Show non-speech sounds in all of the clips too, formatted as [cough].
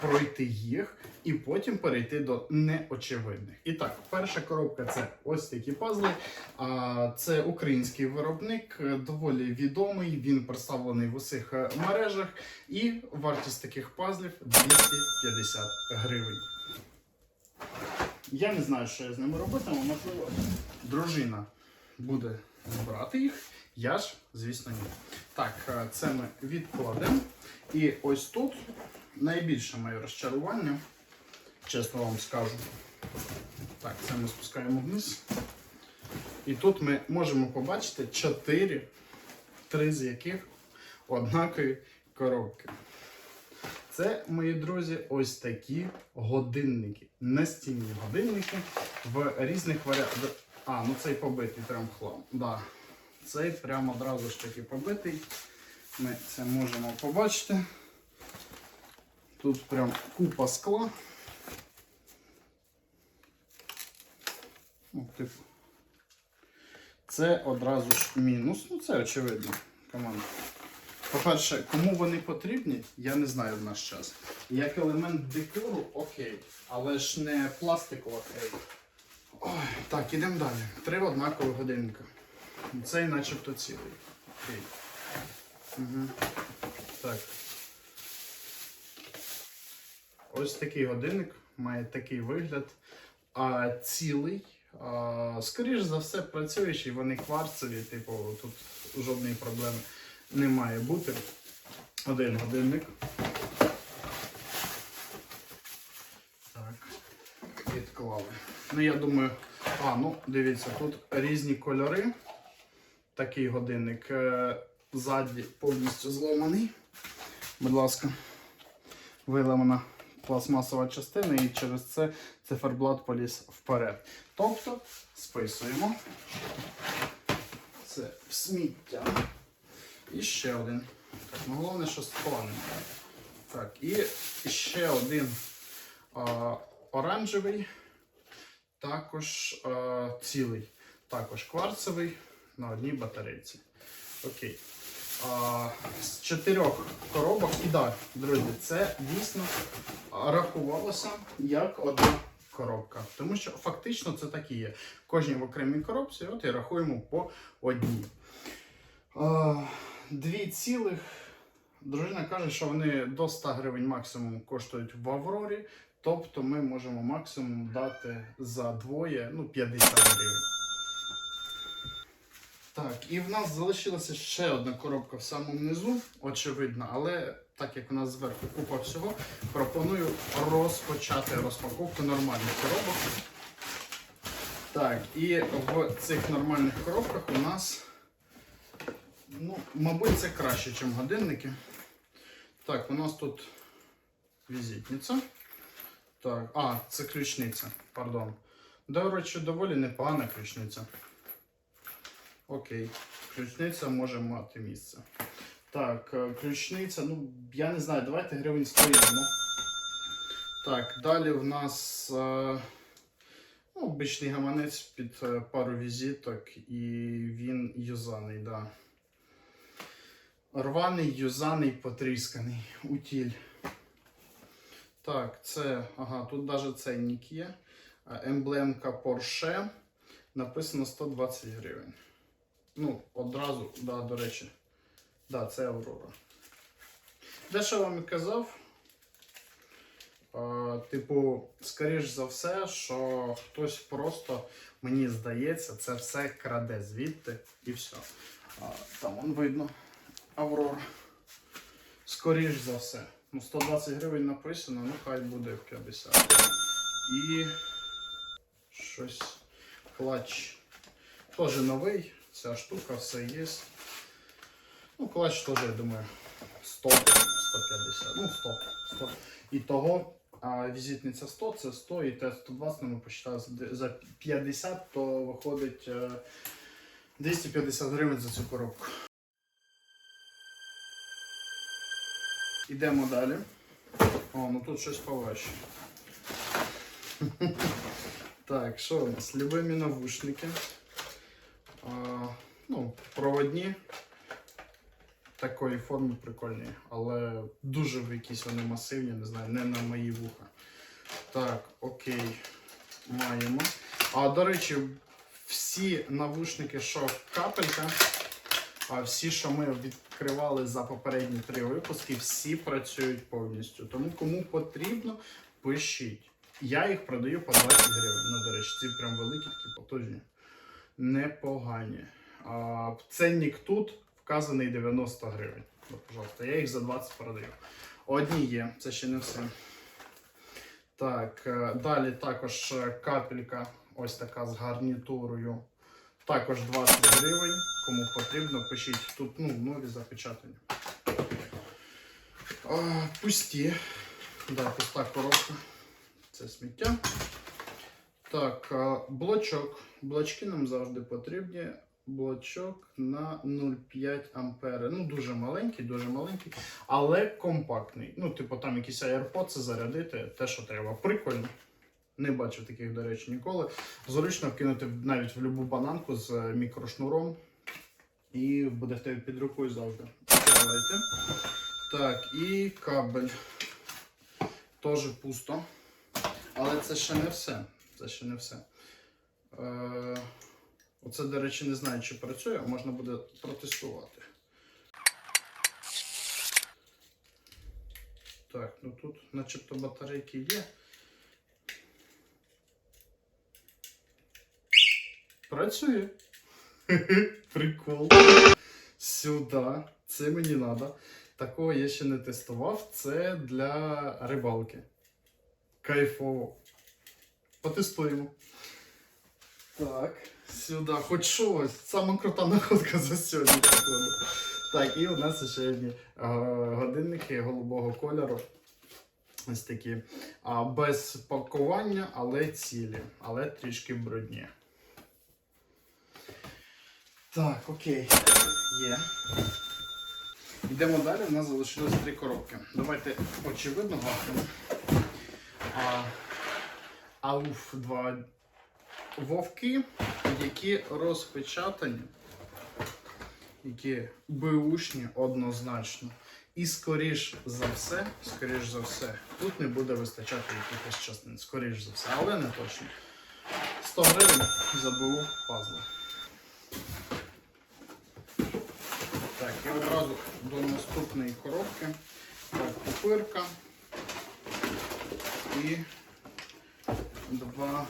пройти їх і потім перейти до неочевидних. І так, перша коробка це ось такі пазли. А, Це український виробник, е, доволі відомий. Він представлений в усіх е, мережах. І вартість таких пазлів 250 гривень. Я не знаю, що я з ними робитиму, можливо, дружина буде збирати їх. Я ж, звісно, ні. Так, е, це ми відкладемо. І ось тут найбільше моє розчарування, чесно вам скажу. Так, це ми спускаємо вниз. І тут ми можемо побачити 4, три з яких однакові коробки. Це, мої друзі, ось такі годинники. Настінні годинники в різних варіантах. А, ну цей побитий прям хлам. Да. Цей прям одразу ж таки побитий. Ми це можемо побачити. Тут прям купа скла. Ну. Це одразу ж мінус. Ну, це очевидно. Команда. По-перше, кому вони потрібні, я не знаю в наш час. Як елемент декору, окей, але ж не пластикова окей. Ой, так, ідемо далі. Три однакові годинника. Цей начебто цілий. Окей. Угу. Так. Ось такий годинник має такий вигляд. А цілий. А, скоріш за все, працюючий, вони кварцеві, типу, тут жодної проблеми не має бути. Один годинник. Так, відклали. Ну, я думаю, а, ну, дивіться, тут різні кольори. Такий годинник е, ззаді повністю зломаний. Будь ласка, виламана пластмасова частина і через це циферблат поліз вперед. Тобто списуємо. Це в сміття. І ще один. Так, ну головне, що складно. Так, і ще один а, оранжевий, також а, цілий, також кварцевий на одній батарейці. Окей. З чотирьох коробок, і так, друзі, це дійсно рахувалося як одна коробка. Тому що фактично це так і є. Кожній в окремій коробці, от і рахуємо по одній. Дві цілих. Дружина каже, що вони до 100 гривень максимум коштують в Аврорі. Тобто ми можемо максимум дати за двоє ну, 50 гривень. Так, і в нас залишилася ще одна коробка в самому низу, очевидно, але так як у нас зверху купа всього, пропоную розпочати розпаковку нормальних коробок. Так, і в цих нормальних коробках у нас, ну, мабуть, це краще, ніж годинники. Так, у нас тут візитниця. Так, а, це ключниця, пардон. До речі, доволі непогана ключниця. Окей, ключниця може мати місце. Так, е, ключниця, ну, я не знаю, давайте гривень 100 візьму. Так, далі в нас е, ну, обичний гаманець під е, пару візиток і він юзаний, да. Рваний, юзаний, потрісканий. Утіль. Так, це, ага, тут навіть ценник є. Емблемка Porsche. Написано 120 гривень. Ну, одразу, да, до речі. Да, це Аврора. Де що вам і казав? Е, типу, скоріш за все, що хтось просто, мені здається, це все краде звідти і все. А, там вон видно Аврора. Скоріш за все. Ну, 120 гривень написано, ну хай буде 50. І щось клач. Теж новий, ця штука, все є. Ну, клач теж, я думаю, 100, 150, ну 100, 100. І того а, візитниця 100, це 100, і те 120 ми посчитали за- за 50, то виходить е, 250 гривень за цю коробку. Ідемо далі. О, ну тут щось поважче. [laughs] Так, що у нас? Любимі навушники. Проводні. такої форми прикольні, але дуже якісь вони масивні, не знаю, не на мої вуха. Так, окей, маємо. А до речі, всі навушники, що капелька, а всі, що ми відкривали за попередні три випуски, всі працюють повністю. Тому кому потрібно, пишіть. Я їх продаю по 20 гривень. Ну, до речі, ці прям великі, такі потужні. Непогані. Ценник тут вказаний 90 гривень. Пожалуйста, я їх за 20 продаю. Одні є, це ще не все. Так, е, далі також е, капелька, ось така з гарнітурою. Також 20 гривень. Кому потрібно, пишіть. Тут ну, нові запечатані. А, пусті. Да, пуста коробка. Це сміття. Так, блочок. Блочки нам завжди потрібні. Блочок на 0,5 ампери. Ну, дуже маленький, дуже маленький, але компактний. Ну, типу, там якісь AirPods зарядити, те, що треба. Прикольно. Не бачив таких, до речі, ніколи. Зручно вкинути навіть в будь-яку бананку з е, мікрошнуром. І буде в тебе під рукою завжди. Давайте. Так, і кабель. Теж пусто. Але це ще не все. Це ще не все. Е, оце, до речі, не знаю, чи працює, а можна буде протестувати. Так, ну тут начебто батарейки є. Працює. [laughs] Прикол. Сюди. Це мені треба. Такого я ще не тестував. Це для рибалки. Кайфово. Потестуємо. Так, сюди. Хоч щось. Сама крута находка за сьогодні. Так, і у нас ще одні е, годинники голубого кольору. Ось такі. А, без пакування, але цілі. Але трішки брудні. Так, окей. Є. Йдемо далі, у нас залишилось три коробки. Давайте очевидно гахнемо. Ауф, два вовки, які розпечатані, які беушні однозначно. І скоріш за все, скоріш за все, тут не буде вистачати якихось частин. Скоріш за все, але не точно. 100 гривень за БУ пазли. Так, і одразу до наступної коробки. Так, пупирка і два,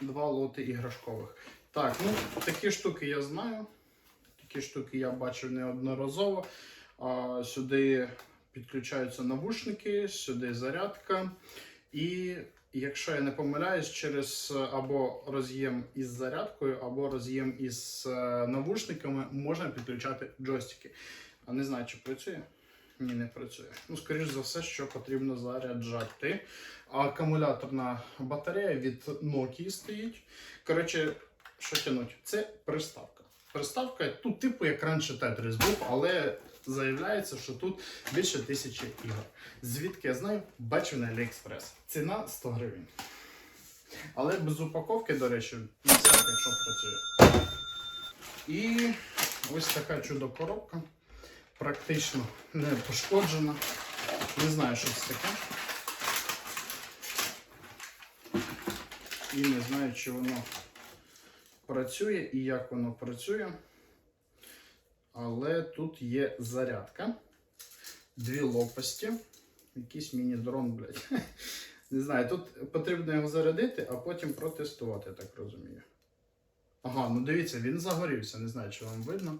два лоти іграшкових. Так, ну такі штуки я знаю. Такі штуки я бачив неодноразово. А, сюди підключаються навушники, сюди зарядка. І якщо я не помиляюсь, через е, або роз'єм із зарядкою, або роз'єм із е, навушниками можна підключати джойстики. Не знаю, чи працює. Ні, не працює. Ну, скоріш за все, що потрібно заряджати. Акумуляторна батарея від Nokia стоїть. Коротше, що тянуть? Це приставка. Приставка тут, типу, як раніше Tetris був, але заявляється, що тут більше тисячі ігор. Звідки я знаю, бачив на AliExpress. Ціна 100 гривень. Але без упаковки, до речі, 50, якщо працює. І ось така чудо коробка. Практично не пошкоджена. Не знаю, що це таке. І не знаю, чи воно працює і як воно працює. Але тут є зарядка, дві лопасті, якийсь міні-дрон, блядь. [laughs] Не знаю, тут потрібно його зарядити, а потім протестувати, я так розумію. Ага, ну дивіться, він загорівся, не знаю, чи вам видно,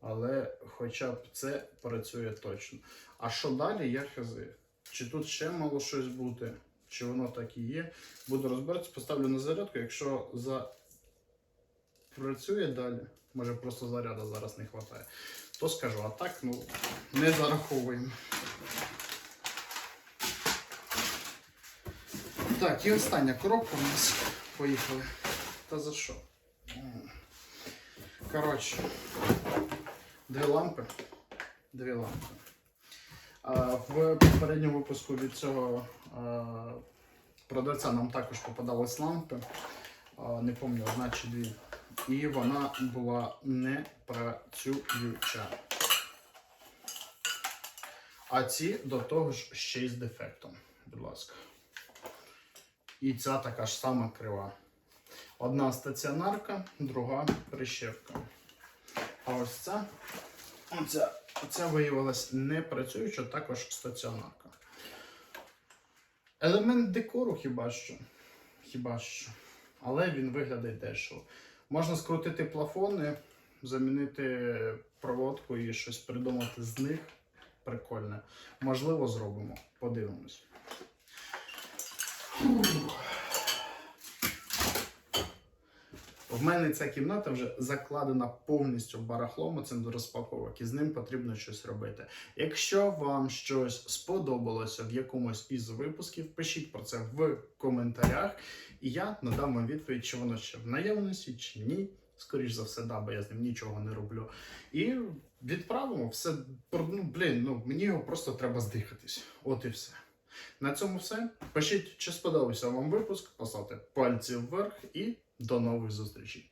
але хоча б це працює точно. А що далі, я хази. Чи тут ще мало щось бути, чи воно так і є. Буду розбиратися, поставлю на зарядку, якщо за... працює далі, може просто заряду зараз не вистачає, то скажу, а так, ну, не зараховуємо. Так, і остання коробка у нас. Поїхали. Та за що? Коротше, дві лампи. Дві лампи. В попередньому випуску від цього продавця нам також попадались лампи. Не пам'ятаю, одна чи дві. і вона була не працююча. А ці до того ж ще й з дефектом, будь ласка. І ця така ж сама крива. Одна стаціонарка, друга прищепка. А ось ця, оця, оця виявилась не працююча, також стаціонарка. Елемент декору хіба що. Хіба що. Але він виглядає дешево. Можна скрутити плафони, замінити проводку і щось придумати з них. Прикольне. Можливо, зробимо. Подивимось. В мене ця кімната вже закладена повністю барахлом цим до розпаковок, і з ним потрібно щось робити. Якщо вам щось сподобалося в якомусь із випусків, пишіть про це в коментарях, і я надам вам відповідь, чи воно ще в наявності, чи ні. Скоріш за все, да, бо я з ним нічого не роблю. І відправимо все. Ну, блін, ну мені його просто треба здихатись. От і все. На цьому все. Пишіть, чи сподобався вам випуск, поставте пальці вверх і до нових зустрічей.